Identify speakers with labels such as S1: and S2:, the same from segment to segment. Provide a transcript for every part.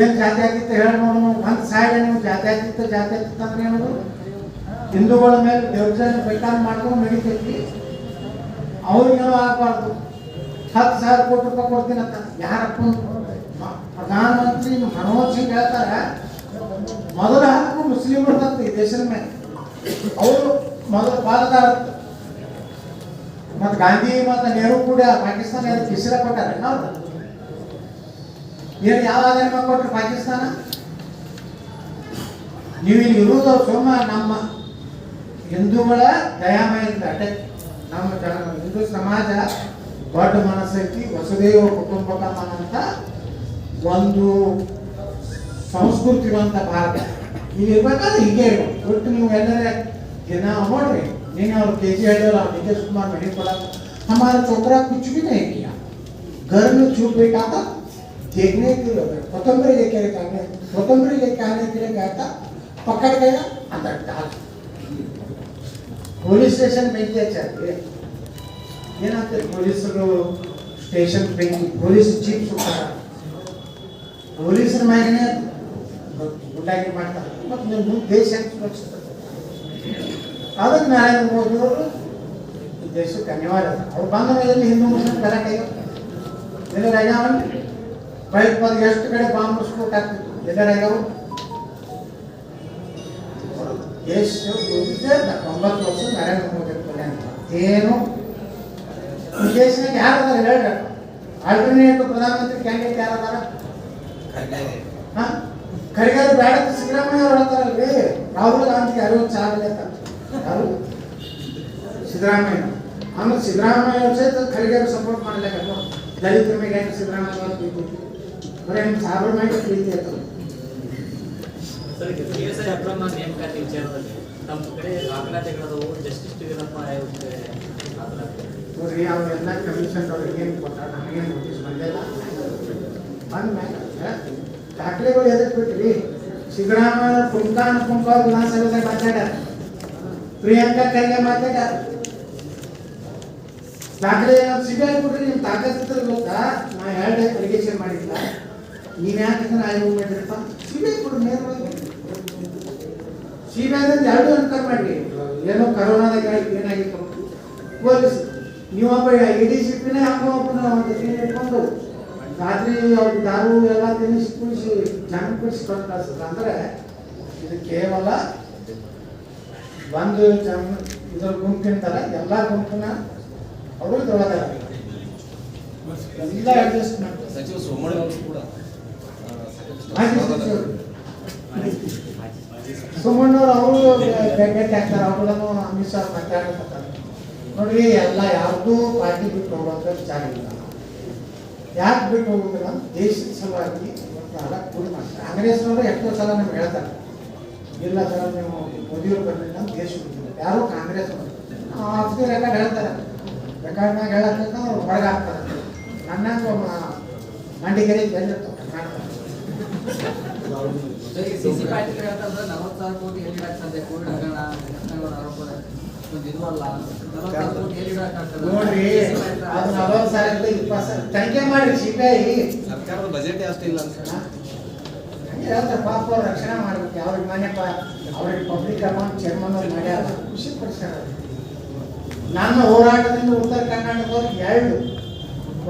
S1: ಏನ್ ಜಾತ್ಯಾತೀತ ಹೇಳಿ ನೋಡೋಣ ಒಂದು ಸೈಡ್ ನೀವು ಜಾತ್ಯಾತೀತ ಜಾತ್ಯಾತೀತ ಅಂದ್ರೆ ಏನದು? ಹಿಂದೂಗಳ ಮೇಲೆ ದೌರ್ಜನ್ಯ ಬೇಕಾದ್ರೆ ಮಾಡ್ಕೊಂಡು ನಡೀತೈತಿ. ಅವ್ರಿಗೇನೋ ಆಗಬಾರ್ದು. ಹತ್ತು ಸಾವಿರ ಕೋಟಿ ರೂಪಾಯಿ ಕೊಡ್ತೀನಿ ಅಂತ ಯಾರಪ್ಪ ಪ್ರಧಾನಮಂತ್ರಿ ಮನೋಜ್ ಸಿಂಗ್ ಹೇಳ್ತಾರೆ, ಮೊದಲ ಹಕ್ಕು ಮುಸ್ಲಿಮರು ಅಂತ ಈ ದೇಶದ ಮೇಲೆ. ಅವರು ಮೊದಲು ಪಾಲದಾರ ಮತ್ತು ಗಾಂಧಿ ಮತ್ತು ನೆಹರು ಕೂಡ ಪಾಕಿಸ್ತಾನ ಹೆಸರ ಕೊಟ್ಟಾರೆ. ಹೌದು? ಏನು ಯಾವ ಆಧಾರ ಮೇಲೆ ಕೊಟ್ರು ಪಾಕಿಸ್ತಾನ ನೀವು ಇಲ್ಲಿ ಇರುವುದು ಸುಮ್ಮ ನಮ್ಮ ಹಿಂದೂಗಳ ದಯಾಮಯದಿಂದ ಅಟೆ ನಮ್ಮ ಜನ ಹಿಂದೂ ಸಮಾಜ ದೊಡ್ಡ ಮನಸ್ಸೈತಿ ವಸುದೇವ ಕುಟುಂಬಕಂ ಅಂತ ಒಂದು ಸಂಸ್ಕೃತಿ ಇರುವಂತ ಭಾರತ ಈಗ ಇರ್ಬೇಕಾದ್ರೆ ಹೀಗೆ ಇರ್ಬೇಕು ಒಟ್ಟು ನೀವು ಎಲ್ಲರೇ ದಿನ ನೋಡ್ರಿ ನೀನು ಅವ್ರು ಕೆ ಜಿ ಹೇಳಿಲ್ಲ ನಿತೀಶ್ कुमार नहीं पड़ा हमारा छोकरा कुछ भी नहीं किया घर में छूट बैठा था देखने के लिए कोतंबरी लेके आने कोतंबरी लेके आने के लिए गया था पकड़ गया अंदर डाल ಪೊಲೀಸ್ ಸ್ಟೇಷನ್ ಬೆಂಕಿ ಹಚ್ಚಾರಿ ಏನಾಗ್ತದೆ ಪೊಲೀಸರು ಸ್ಟೇಷನ್ ಬೆಂಕಿ ಪೊಲೀಸ್ ಜೀಪ್ ಸುತ್ತಾರ ಪೊಲೀಸರ ಮ್ಯಾಗನೇ ಗುಂಡಾಗಿ ಮಾಡ್ತಾರೆ ಮತ್ತು ನೀವು ಮುಂದೆ ದೇಶ ಹೆಂಗೆ ಸುರಕ್ಷಿತ ಅದಕ್ಕೆ ನರೇಂದ್ರ ಮೋದಿ ಅವರು ದೇಶಕ್ಕೆ ಅನಿವಾರ್ಯ ಅವ್ರು ಬಂದ ಮೇಲೆ ಹಿಂದೂ ಮುಸ್ಲಿಂ ಗಲಾಟೆ ಎಲ್ಲರ ಆಗ್ಯಾವನ್ ಬಂದು ಎಷ್ಟು ಕಡೆ ಬಾಂಬ್ ಸ್ಫೋಟ ಆಗ್ತಿತ್ತು ದೇಶ ಉಳಿದಿದ್ದೆ ತೊಂಬತ್ತು ವರ್ಷ ನರೇಂದ್ರ ಮೋದಿ ಏನು? ದೇಶನಾಗ ಯಾರು ಅದಾರ ಹೇಳ್ರಿ? ಆಲ್ಟರ್ನೇಟಿವ್ ಪ್ರಧಾನಮಂತ್ರಿ ಕ್ಯಾಂಡಿಡೇಟ್ ಯಾರು ಅದಾರ? ಖರ್ಗೆ ಬೇಡ ಸಿದ್ದರಾಮಯ್ಯ ಅವ್ರು ಹೇಳ್ತಾರಲ್ರಿ ರಾಹುಲ್ ಗಾಂಧಿ ಅರವತ್ತು ಸಾವಿರ ಅಂತ. ಯಾರು? ಸಿದ್ದರಾಮಯ್ಯ. ಆಮೇಲೆ ಸಿದ್ದರಾಮಯ್ಯ ಸಹಿತ ಖರ್ಗೆ ಸಪೋರ್ಟ್ ಮಾಡಲೇಬೇಕು. ದಲಿತರ ಮೇಲೆ ಸಿದ್ದರಾಮಯ್ಯ ಅವ್ರ ಪ್ರೀತಿ ಬರೀ ನಿಮ್ಮ ಸಾವಿರ ಮೇಲೆ ಪ್ರೀತಿ
S2: PSI ಅಕ್ರಮ ನೇಮಕಾತಿ ವಿಚಾರದಲ್ಲಿ ನಮ್ಮ ಕಡೆ ದಾಖಲಾತಿಗಳದವು ಜಸ್ಟಿಸ್ ದಾಖಲಾತಿ
S1: ನೋಡ್ರಿ ಅವರೆಲ್ಲ ಕಮಿಷನ್ ಅವ್ರಿಗೆ ಏನು ಕೊಟ್ಟ ನನಗೇನು ನೋಟಿಸ್ ಬಂದಿಲ್ಲ ಅಂದ್ಮೇಲೆ ದಾಖಲೆಗಳು ಎದಕ್ಕೆ ಬಿಟ್ರಿ? ಸಿದ್ದರಾಮಯ್ಯ ಪುಂಕಾನ ಪುಂಕ ವಿಧಾನಸಭೆದಾಗ ಮಾತಾಡ್ಯಾರ. ಪ್ರಿಯಾಂಕಾ ಕೈಗೆ ಮಾತಾಡ್ಯಾರ. ದಾಖಲೆ ಸಿಬಿಐ ಬಿಡ್ರಿ ತಾಕತ್ತಿದ್ರೆ ಗೊತ್ತಾ? ನಾ ಎರಡು ಅಲಿಗೇಷನ್ ಮಾಡಿಲ್ಲ ನೀವ್ ಯಾಕೆ ಇದನ್ನ ಆಯೋಗ ಮಾಡಿರಪ್ಪ ಸಿಬಿಐ ಕೊಡು ನೇರವಾಗಿ ಸಿಬಿಐ ಎರಡು ಅನ್ಕರ್ ಮಾಡಿ ಏನೋ ಕರೋನಾದಾಗ ಏನಾಗಿತ್ತು? ಪೊಲೀಸ್. ನೀವೊಬ್ಬ ಇಡೀ ಡಿ ಸಿ ಪಿನೇ ಒಬ್ಬನ ಒಂದು ಇಟ್ಕೊಂಡು ರಾತ್ರಿ ಅವ್ರು ದಾರು ಎಲ್ಲ ತಿನ್ನಿಸಿ ಕುಡಿಸಿ ಜನ ಕುಡಿಸಿ ಕೊಟ್ಟು ಅಂದರೆ ಇದು ಕೇವಲ ಒಂದು ಜನ ಇದ್ರ ಗುಂಪಿಂತಲ್ಲ ಎಲ್ಲ ಗುಂಪಿನ ಅವರು ದೊಡ್ಡದಾಗಬೇಕು ಎಲ್ಲ ಅಡ್ಜಸ್ಟ್ಮೆಂಟ್
S3: ಸಚಿವ ಸೋಮಣ್ಣ ಅವರು ಕೂಡ
S1: ಮಾಜಿ ಸಚಿವರು ಸುಮಣ್ಣವ್ರು ಅವರು ಭೇಟಿ ಹಾಕ್ತಾರೆ ಅವ್ರನ್ನು ಅಮಿತ್ ಶಾ ಮಾತಾಡ್ತಾರೆ ನೋಡ್ರಿ, ಎಲ್ಲ ಯಾರ್ದೂ ಪಾರ್ಟಿ ಬಿಟ್ಟು ಹೋಗುವಂತ ವಿಚಾರ ಇಲ್ಲ. ಯಾಕೆ ಬಿಟ್ಟು ಹೋಗುದಿಲ್ಲ? ದೇಶದ ಸಲುವಾಗಿ ಇವತ್ತು ಎಲ್ಲ ಕೂಡಿ ಮಾಡ್ತಾರೆ. ಕಾಂಗ್ರೆಸ್ನವರು ಎಷ್ಟೋ ಸಲ ನಮ್ಗೆ ಹೇಳ್ತಾರೆ. ಇಲ್ಲ ಸರ್, ನೀವು ಮೋದಿಯವ್ರು ಬರಲಿಲ್ಲ ದೇಶ ಬಿಟ್ಟಿಲ್ಲ ಯಾರು ಕಾಂಗ್ರೆಸ್ ಆಫ್ ದಿ ರೆಕಾರ್ಡ್ ಹೇಳ್ತಾರೆ. ರೆಕಾರ್ಡ್ನಾಗ ಹೇಳಕ್ಕೆ ಅವ್ರು ಹೊರಗೆ ಹಾಕ್ತಾರೆ ನನ್ನ ಮಂಡಿಗೆರೆ ಬಂದಿರ್ತಾವೆ ಕರ್ನಾಟಕ
S4: ಸಿಸಿ ಪಾಟೀಲ್ ಹೇಳ್ತಾರೆ ನಲವತ್ತು ಸಾವಿರ ಕೋಟಿ ಎಲ್ಲಿ ಆಗ್ತದೆ ಕೋವಿಡ್ ಹಗರಣ ಪ್ರಶ್ನೆಗಳ ಆರೋಪ ಒಂದು ಇದು ಅಲ್ಲ ನಲವತ್ತು ಸಾವಿರ ಕೋಟಿ ಎಲ್ಲಿ
S1: ನೋಡ್ರಿ ಅದು ನಲವತ್ತು ಸಾವಿರದ ಇಪ್ಪತ್ತು ಸಾವಿರ ತನಿಖೆ ಮಾಡಿ ಸಿಬಿಐ
S3: ಸರ್ಕಾರದ ಬಜೆಟ್ ಅಷ್ಟೇ ಇಲ್ಲ ಅಂತ.
S1: ಪಾಪ ರಕ್ಷಣೆ ಮಾಡ್ಬೇಕು ಅವ್ರಿಗೆ ಮನೆಪ್ಪ ಅವ್ರಿಗೆ ಪಬ್ಲಿಕ್ ಅಕೌಂಟ್ ಚೇರ್ಮನ್ ಅವ್ರು ಖುಷಿ ಪಡಿಸ್ಯಾರ ನನ್ನ ಹೋರಾಟದಿಂದ ಉತ್ತರ ಕರ್ನಾಟಕದವ್ರಿಗೆ ಎರಡು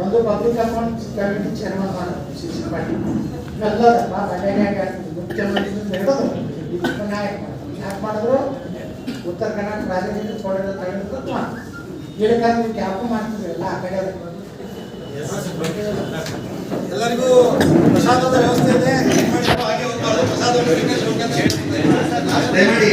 S1: ಒಂದು ಪಬ್ಲಿಕ್ ಅಕೌಂಟ್ ಕಮಿಟಿ ಚೇರ್ಮನ್ ಮಾಡೋದು ಶಿಕ್ಷಣ ಪಾಟೀಲ್. ಎಲ್ಲದಪ್ಪ ಮುಖ್ಯಮಂತ್ರಿ ಹಿಡಿದು ಯಾಕೆ ಮಾಡಿದ್ರು? ಉತ್ತರ ಕರ್ನಾಟಕ ರಾಜ್ಯದಿಂದ ಕೊಡೋದು ತಗೊಂಡು ಗಿಡಕಾದ್ರೆ ಕ್ಯಾಪು ಮಾಡ್ತಿದ್ರು ಎಲ್ಲ ಆ ಕಡೆ
S5: ಎಲ್ಲರಿಗೂ ಪ್ರಸಾದದ ವ್ಯವಸ್ಥೆ ಇದೆ. ಪ್ರಸಾದ. ದಯಮಾಡಿ